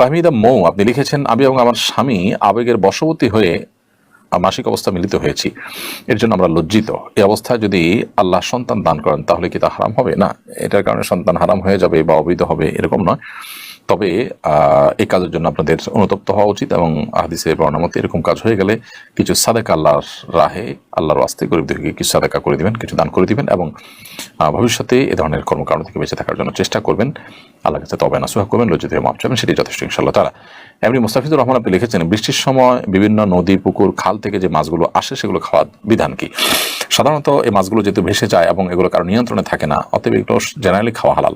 ফাহমিদা মৌ, আপনি লিখেছেন, আমি এবং আমার স্বামী আবেগের বশবর্তী হয়ে মাসিক অবস্থা মিলিত হয়েছি। এর জন্য আমরা লজ্জিত। এই অবস্থায় যদি আল্লাহ সন্তান দান করেন, তাহলে কি তা হারাম হবে? না, এটার কারণে সন্তান হারাম হয়ে যাবে বা অবৈধ হবে, এরকম নয়। তবে এই কাজের জন্য আপনাদের অনুতপ্ত হওয়া উচিত এবং আহদিসে বর্ণামতে এরকম কাজ হয়ে গেলে কিছু সাদেকা আল্লাহর রাহে, আল্লাহর আস্তে গরিবদেরকে কিছু সাদেকা করে দিবেন, কিছু দান করে দিবেন এবং ভবিষ্যতে এ ধরনের কর্মকাণ্ড থেকে বেঁচে থাকার জন্য চেষ্টা করবেন। আল্লাহ কাছে তবে নাসুহা করবেন, লজ্জিত হয়ে মাপ চাবেন, সেটি যথেষ্ট ইনশাল্লাহ তারা এমনি মুস্তাফিজুর রহমান আপনি লিখেছেন, বৃষ্টির সময় বিভিন্ন নদী, পুকুর, খাল থেকে যে মাছগুলো আসে সেগুলো খাওয়ার বিধান কি? সাধারণত এই মাছগুলো যেহেতু ভেসে যায় এবং এগুলো কারও নিয়ন্ত্রণে থাকে না, অতএব এগুলো জেনারেলি খাওয়া হালাল।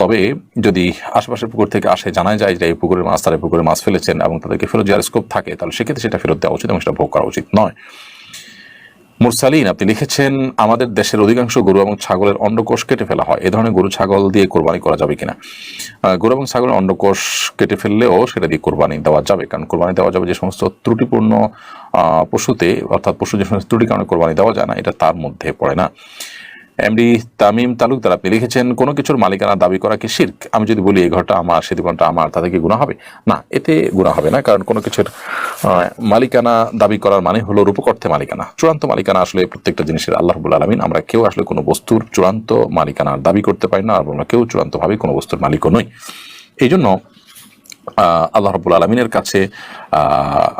তবে যদি আশেপাশের পুকুর থেকে আসে জানা যায় যে এই পুকুরের মাছ, তারা পুকুরে মাছ ফেলেছেন এবং তাদেরকে ফেরত যাওয়ার স্কোপ থাকে, তাহলে সেক্ষেত্রে সেটা ফেরত দেওয়া উচিত এবং সেটা ভোগ করা উচিত নয়। মুরসালিন, আপনি লিখেছেন, আমাদের দেশের অধিকাংশ গরু এবং ছাগলের অন্ডকোষ কেটে ফেলা হয়। এ ধরনের গরু ছাগল দিয়ে কোরবানি করা যাবে কিনা? গরু এবং ছাগলের অন্ডকোষ কেটে ফেললেও সেটা দিয়ে কোরবানি দেওয়া যাবে, কারণ কোরবানি দেওয়া যাবে যে সমস্ত ত্রুটিপূর্ণ পশুতে, অর্থাৎ পশু যে সমস্ত ত্রুটি কারণে কোরবানি দেওয়া যায় না, এটা তার মধ্যে পড়ে না। এমডি তামিম তালুকদার আপনি লিখেছেন, কোনো কিছুর মালিকানা দাবি করা কি শির্ক? আমি যদি বলি, এই ঘরটা আমার, সে দোকানটা আমার, তাতে কি গুণা হবে? না, এতে গুণা হবে না, কারণ কোনো কিছুর মালিকানা দাবি করার মানে হলো রূপকর্থে মালিকানা। চূড়ান্ত মালিকানা আসলে প্রত্যেকটা জিনিসের আল্লাহ রবুল আলমিন। আমরা কেউ আসলে কোনো বস্তুর চূড়ান্ত মালিকানার দাবি করতে পারি না, আর আমরা কেউ চূড়ান্তভাবে কোনো বস্তুর মালিকও নই। এই জন্য আল্লাহ রবুল আলমিনের কাছে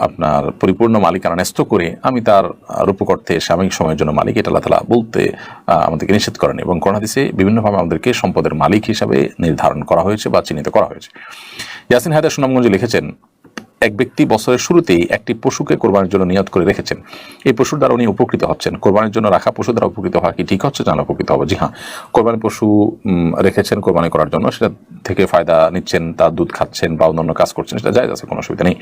আপনার পরিপূর্ণ মালিকানা ন্যস্ত করে আমি তার রূপকর্থে সাময়িক সময়ের জন্য মালিক, এটা আল্লাহ তালা বলতে আমাদেরকে নিষেধ করেন এবং করোনাদিসে বিভিন্নভাবে আমাদেরকে সম্পদের মালিক হিসাবে নির্ধারণ করা হয়েছে বা চিহ্নিত করা হয়েছে। ইয়াসিন হায়দা সুনামগঞ্জে লিখেছেন এক ব্যক্তি বছরের শুরুতেই একটি পশুকে কোরবানির জন্য নিয়ত করে রেখেছেন। এই পশুর দ্বারা উনি উপকৃত হচ্ছেন। কোরবানির জন্য রাখা পশু দ্বারা উপকৃত হওয়া কি ঠিক হচ্ছে? জানা উপকৃত হবে। জি হ্যাঁ কোরবানি পশু রেখেছেন কোরবানি করার জন্য। সেটা থেকে ফায়দা নিচ্ছেন, তার দুধ খাচ্ছেন বা অন্যান্য কাজ করছেন, সেটা যায় আছে, কোনো অসুবিধা নেই।